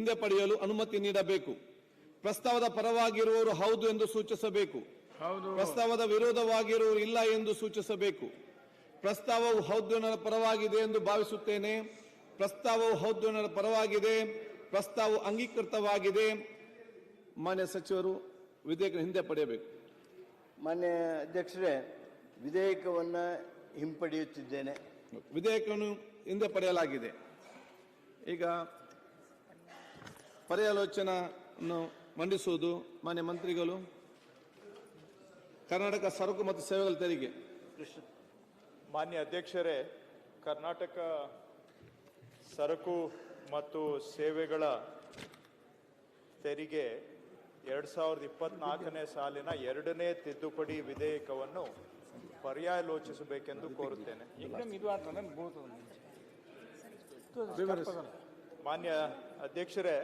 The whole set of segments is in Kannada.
ಹಿಂದೆ ಪಡೆಯಲು ಅನುಮತಿ ನೀಡಬೇಕು. ಪ್ರಸ್ತಾವದ ಪರವಾಗಿರುವವರು ಹೌದು ಎಂದು ಸೂಚಿಸಬೇಕು. ಹೌದು. ಪ್ರಸ್ತಾವದ ವಿರೋಧವಾಗಿರುವವರು ಇಲ್ಲ ಎಂದು ಸೂಚಿಸಬೇಕು. ಪ್ರಸ್ತಾವವು ಹೌದ್ಯನರ ಪರವಾಗಿದೆ ಎಂದು ಭಾವಿಸುತ್ತೇನೆ. ಪ್ರಸ್ತಾವವು ಹೌದ್ಯನರ ಪರವಾಗಿದೆ. ಪ್ರಸ್ತಾವವು ಅಂಗೀಕೃತವಾಗಿದೆ. ಮಾನ್ಯ ಸಚಿವರು ವಿಧೇಯಕ ಹಿಂದೆ ಪಡೆಯಬೇಕು. ಮಾನ್ಯ ಅಧ್ಯಕ್ಷರೇ ವಿಧೇಯಕವನ್ನ ಹಿಂಪಡೆಯುತ್ತಿದ್ದೇನೆ. ವಿಧೇಯಕವನ್ನು ಹಿಂದೆ ಪಡೆಯಲಾಗಿದೆ. ಈಗ ಪರ್ಯಾಲೋಚನೆಯನ್ನು ಮಂಡಿಸುವುದು ಮಾನ್ಯ ಮಂತ್ರಿಗಳು. ಕರ್ನಾಟಕ ಸರಕು ಮತ್ತು ಸೇವೆಗಳ ತೆರಿಗೆ. ಮಾನ್ಯ ಅಧ್ಯಕ್ಷರೇ ಕರ್ನಾಟಕ ಸರಕು ಮತ್ತು ಸೇವೆಗಳ ತೆರಿಗೆ ಎರಡು ಸಾವಿರದ ಇಪ್ಪತ್ನಾಲ್ಕನೇ ಸಾಲಿನ ಎರಡನೇ ತಿದ್ದುಪಡಿ ವಿಧೇಯಕವನ್ನು ಪರ್ಯಾಲೋಚಿಸಬೇಕೆಂದು ಕೋರುತ್ತೇನೆ. ಮಾನ್ಯ ಅಧ್ಯಕ್ಷರೇ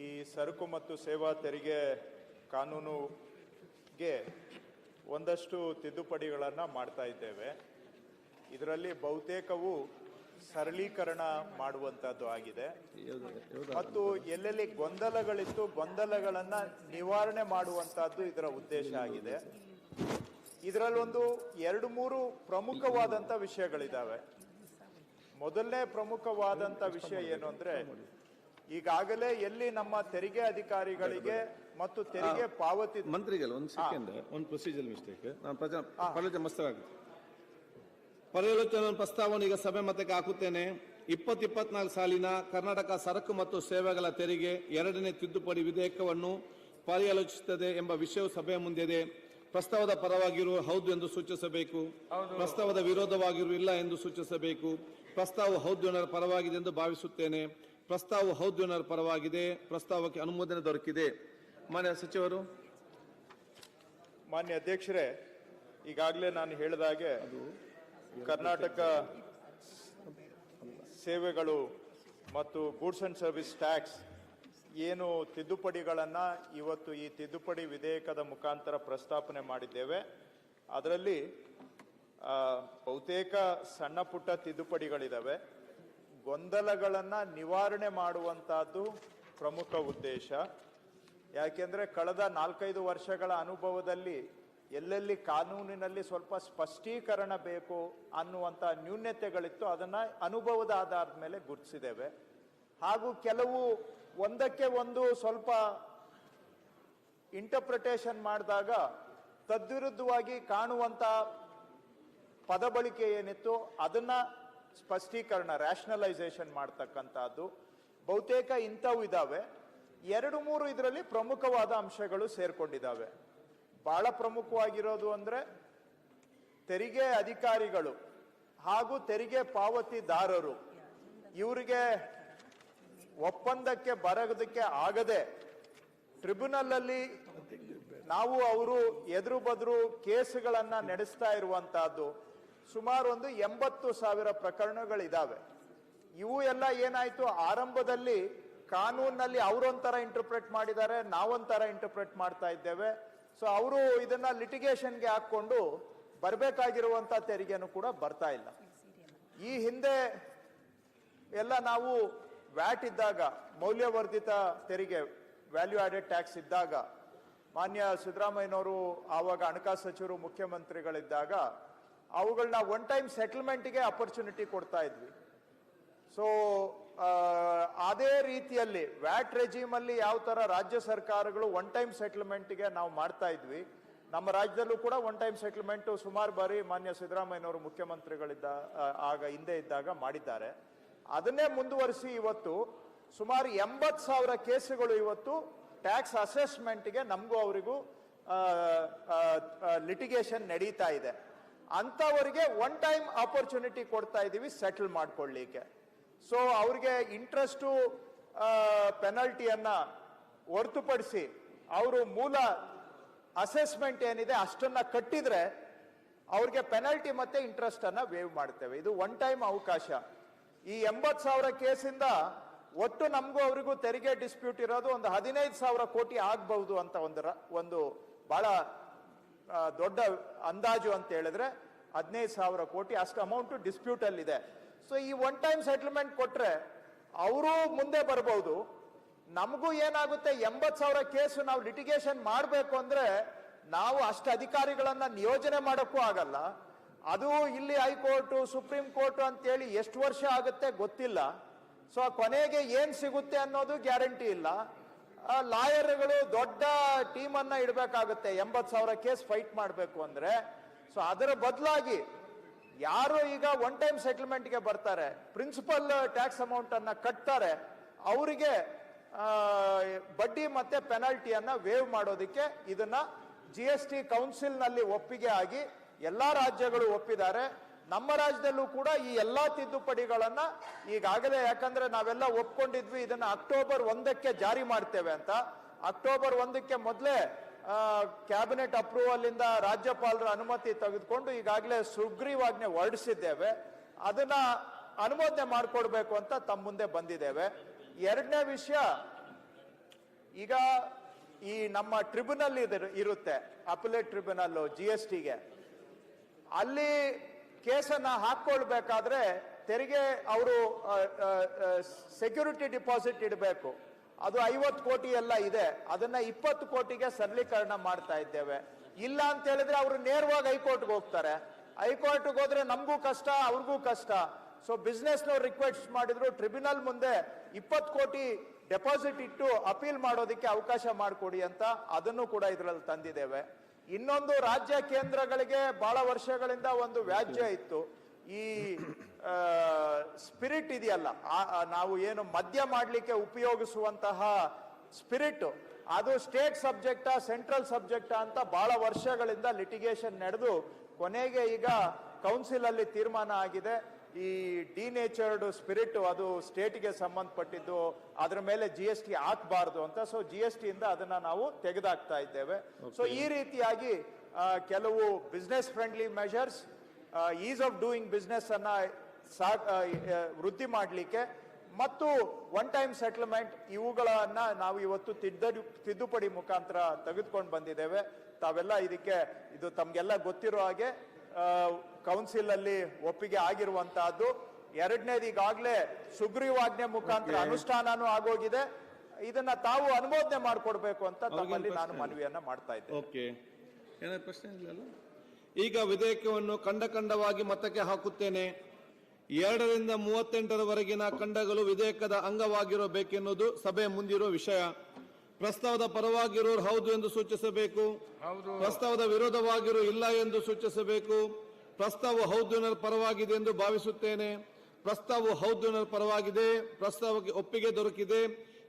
ಈ ಸರಕು ಮತ್ತು ಸೇವಾ ತೆರಿಗೆ ಕಾನೂನುಗೆ ಒಂದಷ್ಟು ತಿದ್ದುಪಡಿಗಳನ್ನು ಮಾಡ್ತಾ ಇದ್ದೇವೆ. ಇದರಲ್ಲಿ ಬಹುತೇಕವು ಸರಳೀಕರಣ ಮಾಡುವಂತದ್ದು ಆಗಿದೆ. ಮತ್ತು ಎಲ್ಲೆಲ್ಲಿ ಗೊಂದಲಗಳಿತ್ತು ಗೊಂದಲಗಳನ್ನು ನಿವಾರಣೆ ಮಾಡುವಂತಹದ್ದು ಇದರ ಉದ್ದೇಶ ಆಗಿದೆ. ಇದರಲ್ಲೊಂದು ಎರಡು ಮೂರು ಪ್ರಮುಖವಾದಂತ ವಿಷಯಗಳಿದ್ದಾವೆ ಮೊದಲನೇ ಪ್ರಮುಖವಾದಂತ ವಿಷಯ ಏನು ಅಂದ್ರೆ ಈಗಾಗಲೇ ಎಲ್ಲಿ ನಮ್ಮ ತೆರಿಗೆ ಅಧಿಕಾರಿಗಳಿಗೆ ಮತ್ತು ತೆರಿಗೆ ಪಾವತಿ ಮಂತ್ರಿಗಳು ಒಂದು ಸೆಕೆಂಡ್ ಒಂದು ಪ್ರೊಸೀಜರ್ ಮಿಸ್ಟೇಕ್ ನಾನು ಪ್ರಜೆ ಮಸ್ತವಾಗಿ ಮಸ್ತವಾಗುತ್ತೆ ಪ್ರಸ್ತಾವನೆ ಪ್ರಸ್ತಾವವನ್ನು ಈಗ ಸಭೆ ಮತಕ್ಕೆ ಹಾಕುತ್ತೇನೆ. ಇಪ್ಪತ್ ಇಪ್ಪತ್ನಾಲ್ಕು ಸಾಲಿನ ಕರ್ನಾಟಕ ಸರಕು ಮತ್ತು ಸೇವೆಗಳ ತೆರಿಗೆ ಎರಡನೇ ತಿದ್ದುಪಡಿ ವಿಧೇಯಕವನ್ನು ಪರ್ಯಾಲೋಚಿಸುತ್ತದೆ ಎಂಬ ವಿಷಯವು ಸಭೆಯ ಮುಂದಿದೆ. ಪ್ರಸ್ತಾವದ ಪರವಾಗಿರುವ ಹೌದು ಎಂದು ಸೂಚಿಸಬೇಕು. ಪ್ರಸ್ತಾವದ ವಿರೋಧವಾಗಿರುವ ಇಲ್ಲ ಎಂದು ಸೂಚಿಸಬೇಕು. ಪ್ರಸ್ತಾವ ಹೌದು ಪರವಾಗಿದೆ ಎಂದು ಭಾವಿಸುತ್ತೇನೆ. ಪ್ರಸ್ತಾವ ಹೌದ್ಯನರ ಪರವಾಗಿದೆ ಪ್ರಸ್ತಾವಕ್ಕೆ ಅನುಮೋದನೆ ದೊರಕಿದೆ. ಮಾನ್ಯ ಸಚಿವರು. ಮಾನ್ಯ ಅಧ್ಯಕ್ಷರೇ ಈಗಾಗಲೇ ನಾನು ಹೇಳಿದ ಹಾಗೆ ಕರ್ನಾಟಕ ಸೇವೆಗಳು ಮತ್ತು ಗೂಡ್ಸ್ ಅಂಡ್ ಸರ್ವಿಸ್ ಟ್ಯಾಕ್ಸ್ ಏನು ತಿದ್ದುಪಡಿಗಳನ್ನು ಇವತ್ತು ಈ ತಿದ್ದುಪಡಿ ವಿಧೇಯಕದ ಮುಖಾಂತರ ಪ್ರಸ್ತಾಪನೆ ಮಾಡಿದ್ದೇವೆ. ಅದರಲ್ಲಿ ಬಹುತೇಕ ಸಣ್ಣ ಪುಟ್ಟ ತಿದ್ದುಪಡಿಗಳಿದಾವೆ. ಗೊಂದಲಗಳನ್ನ ನಿವಾರಣೆ ಮಾಡುವಂಥದ್ದು ಪ್ರಮುಖ ಉದ್ದೇಶ. ಯಾಕೆಂದರೆ ಕಳೆದ ನಾಲ್ಕೈದು ವರ್ಷಗಳ ಅನುಭವದಲ್ಲಿ ಎಲ್ಲೆಲ್ಲಿ ಕಾನೂನಿನಲ್ಲಿ ಸ್ವಲ್ಪ ಸ್ಪಷ್ಟೀಕರಣ ಬೇಕು ಅನ್ನುವಂಥ ನ್ಯೂನ್ಯತೆಗಳಿತ್ತು ಅದನ್ನು ಅನುಭವದ ಆಧಾರದ ಮೇಲೆ ಗುರುತಿಸಿದ್ದೇವೆ. ಹಾಗೂ ಕೆಲವು ಒಂದಕ್ಕೆ ಒಂದು ಸ್ವಲ್ಪ ಇಂಟರ್ಪ್ರಿಟೇಷನ್ ಮಾಡಿದಾಗ ತದ್ವಿರುದ್ಧವಾಗಿ ಕಾಣುವಂಥ ಪದ ಬಳಕೆ ಏನಿತ್ತು, ಅದನ್ನ ಸ್ಪಷ್ಟೀಕರಣ ರ್ಯಾಷನಲೈಸೇಷನ್ ಮಾಡ್ತಕ್ಕಂಥದ್ದು. ಬಹುತೇಕ ಇಂಥವು ಇದಾವೆ. ಎರಡು ಮೂರು ಇದರಲ್ಲಿ ಪ್ರಮುಖವಾದ ಅಂಶಗಳು ಸೇರ್ಕೊಂಡಿದ್ದಾವೆ ಬಹಳ ಪ್ರಮುಖವಾಗಿರೋದು ಅಂದರೆ ತೆರಿಗೆ ಅಧಿಕಾರಿಗಳು ಹಾಗೂ ತೆರಿಗೆ ಪಾವತಿದಾರರು. ಇವರಿಗೆ ಒಪ್ಪಂದಕ್ಕೆ ಬರೋದಕ್ಕೆ ಆಗದೆ ಟ್ರಿಬ್ಯುನಲ್ ಅಲ್ಲಿ ನಾವು ಅವರು ಎದುರು ಬದರು ಕೇಸುಗಳನ್ನ ನಡೆಸ್ತಾ ಇರುವಂತಹದ್ದು ಸುಮಾರು ಒಂದು ಎಂಬತ್ತು ಸಾವಿರ ಪ್ರಕರಣಗಳಿದ್ದಾವೆ ಇವು ಎಲ್ಲ ಏನಾಯ್ತು? ಆರಂಭದಲ್ಲಿ ಕಾನೂನಲ್ಲಿ ಅವರೊಂಥರ ಇಂಟರ್ಪ್ರೆಟ್ ಮಾಡಿದ್ದಾರೆ, ನಾವೊಂಥರ ಇಂಟರ್ಪ್ರೆಟ್ ಮಾಡ್ತಾ ಇದ್ದೇವೆ. ಸೊ ಅವರು ಇದನ್ನ ಲಿಟಿಗೇಷನ್ಗೆ ಹಾಕೊಂಡು ಬರಬೇಕಾಗಿರುವಂತ ತೆರಿಗೆನೂ ಕೂಡ ಬರ್ತಾ ಇಲ್ಲ. ಈ ಹಿಂದೆ ಎಲ್ಲ ನಾವು ವ್ಯಾಟ್ ಇದ್ದಾಗ, ಮೌಲ್ಯವರ್ಧಿತ ತೆರಿಗೆ ವ್ಯಾಲ್ಯೂ ಆಡೆಡ್ ಟ್ಯಾಕ್ಸ್ ಇದ್ದಾಗ, ಮಾನ್ಯ ಸಿದ್ದರಾಮಯ್ಯನವರು, ಆವಾಗ ಹಣಕಾಸು ಸಚಿವರು, ಮುಖ್ಯಮಂತ್ರಿಗಳಿದ್ದಾಗ ಅವುಗಳನ್ನ ಒನ್ ಟೈಮ್ ಸೆಟಲ್ಮೆಂಟ್ಗೆ ಅಪರ್ಚುನಿಟಿ ಕೊಡ್ತಾ ಇದ್ವಿ. ಸೊ ಅದೇ ರೀತಿಯಲ್ಲಿ ವ್ಯಾಟ್ ರೆಜಿಮ್ ಅಲ್ಲಿ ಯಾವ ತರ ರಾಜ್ಯ ಸರ್ಕಾರಗಳು ಒನ್ ಟೈಮ್ ಸೆಟಲ್ಮೆಂಟ್ಗೆ ನಾವು ಮಾಡ್ತಾ ಇದ್ವಿ. ನಮ್ಮ ರಾಜ್ಯದಲ್ಲೂ ಕೂಡ ಒನ್ ಟೈಮ್ ಸೆಟಲ್ಮೆಂಟ್ ಸುಮಾರು ಬಾರಿ ಮಾನ್ಯ ಸಿದ್ದರಾಮಯ್ಯನವರು ಮುಖ್ಯಮಂತ್ರಿಗಳಿದ್ದ ಆಗ ಹಿಂದೆ ಇದ್ದಾಗ ಮಾಡಿದ್ದಾರೆ. ಅದನ್ನೇ ಮುಂದುವರಿಸಿ ಇವತ್ತು ಸುಮಾರು ಎಂಬತ್ ಸಾವಿರ ಕೇಸುಗಳು ಇವತ್ತು ಟ್ಯಾಕ್ಸ್ ಅಸೆಸ್ಮೆಂಟ್ಗೆ ನಮಗೂ ಅವರಿಗೂ ಲಿಟಿಗೇಷನ್ ನಡೀತಾ ಇದೆ. ಅಂಥವರಿಗೆ ಒನ್ ಟೈಮ್ ಆಪರ್ಚುನಿಟಿ ಕೊಡ್ತಾ ಇದ್ದೀವಿ ಸೆಟಲ್ ಮಾಡ್ಕೊಳ್ಳಿಕ್ಕೆ. ಸೊ ಅವ್ರಿಗೆ ಇಂಟ್ರೆಸ್ಟು ಪೆನಲ್ಟಿಯನ್ನು ಹೊರತುಪಡಿಸಿ ಅವರು ಮೂಲ ಅಸೆಸ್ಮೆಂಟ್ ಏನಿದೆ ಅಷ್ಟನ್ನ ಕಟ್ಟಿದರೆ ಅವ್ರಿಗೆ ಪೆನಲ್ಟಿ ಮತ್ತೆ ಇಂಟ್ರೆಸ್ಟನ್ನು ವೇವ್ ಮಾಡ್ತೇವೆ. ಇದು ಒನ್ ಟೈಮ್ ಅವಕಾಶ. ಈ ಎಂಬತ್ತು ಸಾವಿರ ಕೇಸಿಂದ ಒಟ್ಟು ನಮಗೂ ಅವರಿಗೂ ತೆರಿಗೆ ಡಿಸ್ಪ್ಯೂಟ್ ಇರೋದು ಒಂದು ಹದಿನೈದು ಸಾವಿರ ಕೋಟಿ ಆಗ್ಬಹುದು ಅಂತ ಒಂದು ಒಂದು ಬಹಳ ದೊಡ್ಡ ಅಂದಾಜು ಅಂತ ಹೇಳಿದ್ರೆ ಹದಿನೈದು ಸಾವಿರ ಕೋಟಿ ಅಷ್ಟು ಅಲ್ಲಿ ಇದೆ ಸೊ ಈ ಒನ್ ಟೈಮ್ ಸೆಟಲ್ಮೆಂಟ್ ಕೊಟ್ರೆ ಅವರು ಮುಂದೆ ಬರಬಹುದು ನಮಗೂ ಏನಾಗುತ್ತೆ? ಎಂಬತ್ ಸಾವಿರ ಕೇಸು ನಾವು ಲಿಟಿಗೇಷನ್ ಮಾಡಬೇಕು ಅಂದ್ರೆ ನಾವು ಅಷ್ಟು ಅಧಿಕಾರಿಗಳನ್ನ ನಿಯೋಜನೆ ಮಾಡೋಕ್ಕೂ ಆಗಲ್ಲ. ಅದು ಇಲ್ಲಿ ಹೈಕೋರ್ಟ್, ಸುಪ್ರೀಂ ಕೋರ್ಟ್ ಅಂತೇಳಿ ಎಷ್ಟು ವರ್ಷ ಆಗುತ್ತೆ ಗೊತ್ತಿಲ್ಲ. ಸೊ ಕೊನೆಗೆ ಏನ್ ಸಿಗುತ್ತೆ ಅನ್ನೋದು ಗ್ಯಾರಂಟಿ ಇಲ್ಲ. ಲಾಯರ್ಗಳು ದೊಡ್ಡ ಟೀಮ್ ಅನ್ನ ಇಡಬೇಕಾಗುತ್ತೆ. ಎಂಬತ್ ಸಾವಿರ ಕೇಸ್ ಫೈಟ್ ಮಾಡಬೇಕು ಅಂದ್ರೆ, ಸೊ ಅದರ ಬದಲಾಗಿ ಯಾರು ಈಗ ಒನ್ ಟೈಮ್ ಸೆಟಲ್ಮೆಂಟ್ಗೆ ಬರ್ತಾರೆ ಪ್ರಿನ್ಸಿಪಲ್ ಟ್ಯಾಕ್ಸ್ ಅಮೌಂಟ್ ಅನ್ನ ಕಟ್ತಾರೆ, ಅವರಿಗೆ ಬಡ್ಡಿ ಮತ್ತೆ ಪೆನಾಲ್ಟಿಯನ್ನ ವೇವ್ ಮಾಡೋದಕ್ಕೆ ಇದನ್ನ ಜಿ ಎಸ್ ಟಿ ಕೌನ್ಸಿಲ್ನಲ್ಲಿ ಒಪ್ಪಿಗೆ ಆಗಿ ಎಲ್ಲಾ ರಾಜ್ಯಗಳು ಒಪ್ಪಿದ್ದಾರೆ. ನಮ್ಮ ರಾಜ್ಯದಲ್ಲೂ ಕೂಡ ಈ ಎಲ್ಲಾ ತಿದ್ದುಪಡಿಗಳನ್ನ ಈಗಾಗಲೇ ಯಾಕಂದ್ರೆ ನಾವೆಲ್ಲ ಒಪ್ಕೊಂಡಿದ್ವಿ, ಇದನ್ನ ಅಕ್ಟೋಬರ್ ಒಂದಕ್ಕೆ ಜಾರಿ ಮಾಡ್ತೇವೆ ಅಂತ. ಅಕ್ಟೋಬರ್ ಒಂದಕ್ಕೆ ಮೊದಲೇ ಕ್ಯಾಬಿನೆಟ್ ಅಪ್ರೂವಲ್ ಇಂದ ರಾಜ್ಯಪಾಲರ ಅನುಮತಿ ತೆಗೆದುಕೊಂಡು ಈಗಾಗಲೇ ಸುಗ್ರೀವಾಜ್ಞೆ ಹೊರಡಿಸಿದ್ದೇವೆ. ಅದನ್ನ ಅನುಮೋದನೆ ಮಾಡಿಕೊಡ್ಬೇಕು ಅಂತ ತಮ್ಮ ಮುಂದೆ ಬಂದಿದ್ದೇವೆ. ಎರಡನೇ ವಿಷಯ, ಈಗ ಈ ನಮ್ಮ ಟ್ರಿಬ್ಯುನಲ್ ಇರುತ್ತೆ ಅಪಲೇಟ್ ಟ್ರಿಬ್ಯುನಲ್ ಜಿ ಎಸ್ ಟಿಗೆ ಅಲ್ಲಿ ಕೇಸನ್ನ ಹಾಕೊಳ್ಬೇಕಾದ್ರೆ ತೆರಿಗೆ ಅವರು ಸೆಕ್ಯೂರಿಟಿ ಡಿಪಾಸಿಟ್ ಇಡಬೇಕು. ಅದು ಐವತ್ತು ಕೋಟಿ ಎಲ್ಲ ಇದೆ. ಅದನ್ನ ಇಪ್ಪತ್ತು ಕೋಟಿಗೆ ಸರಳೀಕರಣ ಮಾಡ್ತಾ ಇದ್ದೇವೆ. ಇಲ್ಲ ಅಂತ ಹೇಳಿದ್ರೆ ಅವರು ನೇರವಾಗಿ ಹೈಕೋರ್ಟ್ಗೆ ಹೋಗ್ತಾರೆ. ಹೈಕೋರ್ಟ್ಗೆ ಹೋದ್ರೆ ನಮಗೂ ಕಷ್ಟ, ಅವ್ರಿಗೂ ಕಷ್ಟ. ಸೊ ಬಿಸ್ನೆಸ್ನವ್ರು ರಿಕ್ವೆಸ್ಟ್ ಮಾಡಿದ್ರು ಟ್ರಿಬ್ಯುನಲ್ ಮುಂದೆ ಇಪ್ಪತ್ತು ಕೋಟಿ ಡೆಪಾಸಿಟ್ ಇಟ್ಟು ಅಪೀಲ್ ಮಾಡೋದಕ್ಕೆ ಅವಕಾಶ ಮಾಡಿಕೊಡಿ ಅಂತ ಅದನ್ನು ಕೂಡ ಇದರಲ್ಲಿ ತಂದಿದ್ದೇವೆ. ಇನ್ನೊಂದು ರಾಜ್ಯ ಕೇಂದ್ರಗಳಿಗೆ ಬಹಳ ವರ್ಷಗಳಿಂದ ಒಂದು ವ್ಯಾಜ್ಯ ಇತ್ತು. ಈ ಸ್ಪಿರಿಟ್ ಇದೆಯಲ್ಲ ನಾವು ಏನು ಮದ್ಯ ಮಾಡಲಿಕ್ಕೆ ಉಪಯೋಗಿಸುವಂತಹ ಸ್ಪಿರಿಟ್, ಅದು ಸ್ಟೇಟ್ ಸಬ್ಜೆಕ್ಟಾ, ಸೆಂಟ್ರಲ್ ಸಬ್ಜೆಕ್ಟಾ ಅಂತ ಬಹಳ ವರ್ಷಗಳಿಂದ ಲಿಟಿಗೇಷನ್ ನಡೆದು ಕೊನೆಗೆ ಈಗ ಕೌನ್ಸಿಲ್ ಅಲ್ಲಿ ತೀರ್ಮಾನ ಆಗಿದೆ. ಈ ಡಿನೇಚರ್ಡ್ ಸ್ಪಿರಿಟ್ ಅದು ಸ್ಟೇಟ್ಗೆ ಸಂಬಂಧಪಟ್ಟಿದ್ದು ಅದರ ಮೇಲೆ ಜಿ ಎಸ್ ಟಿ ಹಾಕಬಾರ್ದು ಅಂತ. ಸೊ ಜಿ ಎಸ್ ಟಿ ಇಂದ ಅದನ್ನ ನಾವು ತೆಗೆದಾಕ್ತಾ ಇದ್ದೇವೆ. ಸೊ ಈ ರೀತಿಯಾಗಿ ಕೆಲವು business friendly measures ease of doing business ಅನ್ನ ಸಾ- ವೃದ್ಧಿ ಮಾಡಲಿಕ್ಕೆ ಮತ್ತು ಒನ್ ಟೈಮ್ ಸೆಟಲ್ಮೆಂಟ್ ಇವುಗಳನ್ನ ನಾವು ಇವತ್ತು ತಿದ್ದ ತಿದ್ದುಪಡಿ ಮುಖಾಂತರ ತೆಗೆದುಕೊಂಡು ಬಂದಿದ್ದೇವೆ. ತಾವೆಲ್ಲ ಇದಕ್ಕೆ ಇದು ತಮ್ಗೆಲ್ಲ ಗೊತ್ತಿರೋ ಹಾಗೆ ಕೌನ್ಸಿಲ್ ಅಲ್ಲಿ ಒಪ್ಪಿಗೆ ಆಗಿರುವಂತಹದ್ದು. ಎರಡನೇದು ಈಗಾಗಲೇ ಸುಗ್ರೀವಾಜ್ಞೆ ಮುಖಾಂತರ ಅನುಷ್ಠಾನನೂ ಆಗೋಗಿದೆ. ಇದನ್ನ ತಾವು ಅನುಮೋದನೆ ಮಾಡಿಕೊಡ್ಬೇಕು ಅಂತ ತಮ್ಮಲ್ಲಿ ನಾನು ಮನವಿಯನ್ನ ಮಾಡ್ತಾ ಇದ್ದೇನೆ. ಪ್ರಶ್ನೆ ಇಲ್ಲ ಈಗ ವಿಧೇಯಕವನ್ನು ಖಂಡ ಕಂಡವಾಗಿ ಮತಕ್ಕೆ ಹಾಕುತ್ತೇನೆ. ಎರಡರಿಂದ ಮೂವತ್ತೆಂಟರವರೆಗಿನ ಕಂಡಗಳು ವಿಧೇಯಕದ ಅಂಗವಾಗಿರಬೇಕೆನ್ನುವುದು ಸಭೆ ಮುಂದಿರುವ ವಿಷಯ. ಪ್ರಸ್ತಾವದ ಪರವಾಗಿರೋರು ಹೌದು ಎಂದು ಸೂಚಿಸಬೇಕು. ಪ್ರಸ್ತಾವದ ವಿರೋಧವಾಗಿರೋ ಇಲ್ಲ ಎಂದು ಸೂಚಿಸಬೇಕು. ಪ್ರಸ್ತಾವ ಹೌದ್ಯನರ ಪರವಾಗಿದೆ ಎಂದು ಭಾವಿಸುತ್ತೇನೆ. ಪ್ರಸ್ತಾವ ಹೌದ್ಯನರ ಪರವಾಗಿದೆ. ಪ್ರಸ್ತಾವಕ್ಕೆ ಒಪ್ಪಿಗೆ ದೊರಕಿದೆ.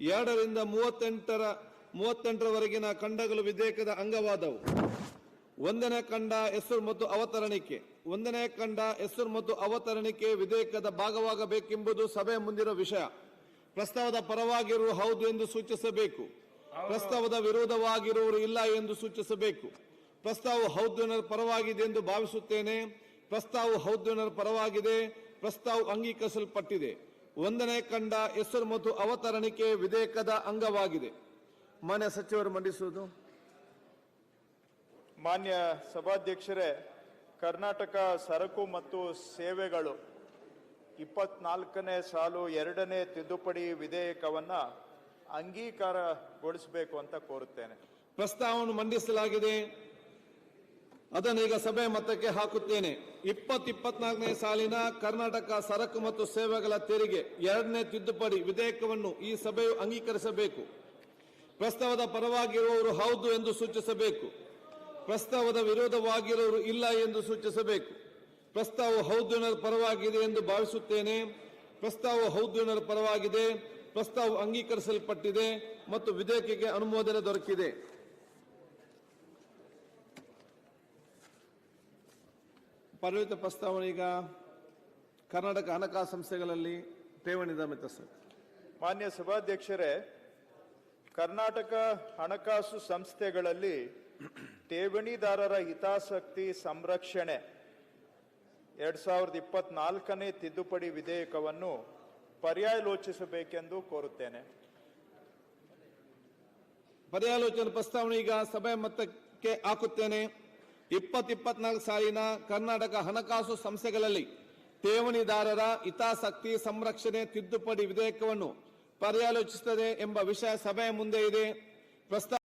ಎರಡರಿಂದ ಮೂವತ್ತೆಂಟರ ಮೂವತ್ತೆಂಟರವರೆಗಿನ ಖಂಡಗಳು ವಿಧೇಯಕದ ಅಂಗವಾದವು. ಒಂದನೇ ಖಂಡ ಹೆಸರು ಮತ್ತು ಅವತರಣಿಕೆ. ಒಂದನೇ ಖಂಡ ಹೆಸರು ಮತ್ತು ಅವತರಣಿಕೆ ವಿಧೇಯಕದ ಭಾಗವಾಗಬೇಕೆಂಬುದು ಸಭೆ ಮುಂದಿರುವ ವಿಷಯ. ಪ್ರಸ್ತಾವದ ಪರವಾಗಿರುವ ಹೌದು ಎಂದು ಸೂಚಿಸಬೇಕು. ಪ್ರಸ್ತಾವದ ವಿರೋಧವಾಗಿರುವವರು ಇಲ್ಲ ಎಂದು ಸೂಚಿಸಬೇಕು. ಪ್ರಸ್ತಾವ ಹೌದ್ಯನರ ಪರವಾಗಿದೆ ಎಂದು ಭಾವಿಸುತ್ತೇನೆ. ಪ್ರಸ್ತಾವ ಹೌದ್ಯನರ ಪರವಾಗಿದೆ. ಪ್ರಸ್ತಾವ ಅಂಗೀಕರಿಸಲ್ಪಟ್ಟಿದೆ. ಒಂದನೇ ಕಂಡ ಹೆಸರು ಮತ್ತು ಅವತರಣಿಕೆ ವಿಧೇಯಕದ ಅಂಗವಾಗಿದೆ. ಮಾನ್ಯ ಸಚಿವರು ಮಂಡಿಸುವುದು. ಮಾನ್ಯ ಸಭಾಧ್ಯಕ್ಷರೇ ಕರ್ನಾಟಕ ಸರಕು ಮತ್ತು ಸೇವೆಗಳು ಇಪ್ಪತ್ನಾಲ್ಕನೇ ಸಾಲು ಎರಡನೇ ತಿದ್ದುಪಡಿ ವಿಧೇಯಕವನ್ನು ಅಂಗೀಕಾರಗೊಳಿಸಬೇಕು ಅಂತ ಕೋರುತ್ತೇನೆ. ಪ್ರಸ್ತಾವವನ್ನು ಮಂಡಿಸಲಾಗಿದೆ. ಅದನ್ನು ಈಗ ಸಭೆ ಮತಕ್ಕೆ ಹಾಕುತ್ತೇನೆ. ಇಪ್ಪತ್ ಇಪ್ಪತ್ನಾಲ್ಕನೇ ಸಾಲಿನ ಕರ್ನಾಟಕ ಸರಕು ಮತ್ತು ಸೇವೆಗಳ ತೆರಿಗೆ ಎರಡನೇ ತಿದ್ದುಪಡಿ ವಿಧೇಯಕವನ್ನು ಈ ಸಭೆಯು ಅಂಗೀಕರಿಸಬೇಕು. ಪ್ರಸ್ತಾವದ ಪರವಾಗಿರುವವರು ಹೌದು ಎಂದು ಸೂಚಿಸಬೇಕು. ಪ್ರಸ್ತಾವದ ವಿರೋಧವಾಗಿರುವವರು ಇಲ್ಲ ಎಂದು ಸೂಚಿಸಬೇಕು. ಪ್ರಸ್ತಾವ ಹೌದು ಪರವಾಗಿದೆ ಎಂದು ಭಾವಿಸುತ್ತೇನೆ. ಪ್ರಸ್ತಾವ ಹೌದು ಪರವಾಗಿದೆ. ಪ್ರಸ್ತಾವ ಅಂಗೀಕರಿಸಲ್ಪಟ್ಟಿದೆ ಮತ್ತು ವಿಧೇಯಕಕ್ಕೆ ಅನುಮೋದನೆ ದೊರಕಿದೆ. ಪರಿಣಿತ ಪ್ರಸ್ತಾವನೆ ಈಗ ಕರ್ನಾಟಕ ಹಣಕಾಸು ಸಂಸ್ಥೆಗಳಲ್ಲಿ ಠೇವಣಿ ದಮಿತ ಸರ್ ಮಾನ್ಯ ಸಭಾಧ್ಯಕ್ಷರೇ ಕರ್ನಾಟಕ ಹಣಕಾಸು ಸಂಸ್ಥೆಗಳಲ್ಲಿ ಠೇವಣಿದಾರರ ಹಿತಾಸಕ್ತಿ ಸಂರಕ್ಷಣೆ ಎರಡ್ ಸಾವಿರದ ಇಪ್ಪತ್ನಾಲ್ಕನೇ ತಿದ್ದುಪಡಿ ವಿಧೇಯಕವನ್ನು ಪರ್ಯಾಲೋಚಿಸಬೇಕೆಂದು ಕೋರುತ್ತೇನೆ. ಪರ್ಯಾಲೋಚನೆ ಪ್ರಸ್ತಾವನೆ ಈಗ ಸಭೆ ಮತಕ್ಕೆ ಹಾಕುತ್ತೇನೆ. ಇಪ್ಪತ್ ಇಪ್ಪತ್ನಾಲ್ಕು ಸಾಲಿನ ಕರ್ನಾಟಕ ಹಣಕಾಸು ಸಂಸ್ಥೆಗಳಲ್ಲಿ ಠೇವಣಿದಾರರ ಹಿತಾಸಕ್ತಿ ಸಂರಕ್ಷಣೆ ತಿದ್ದುಪಡಿ ವಿಧೇಯಕವನ್ನು ಪರ್ಯಾಲೋಚಿಸುತ್ತದೆ ಎಂಬ ವಿಷಯ ಸಭೆಯ ಮುಂದೆ ಇದೆ. ಪ್ರಸ್ತಾವ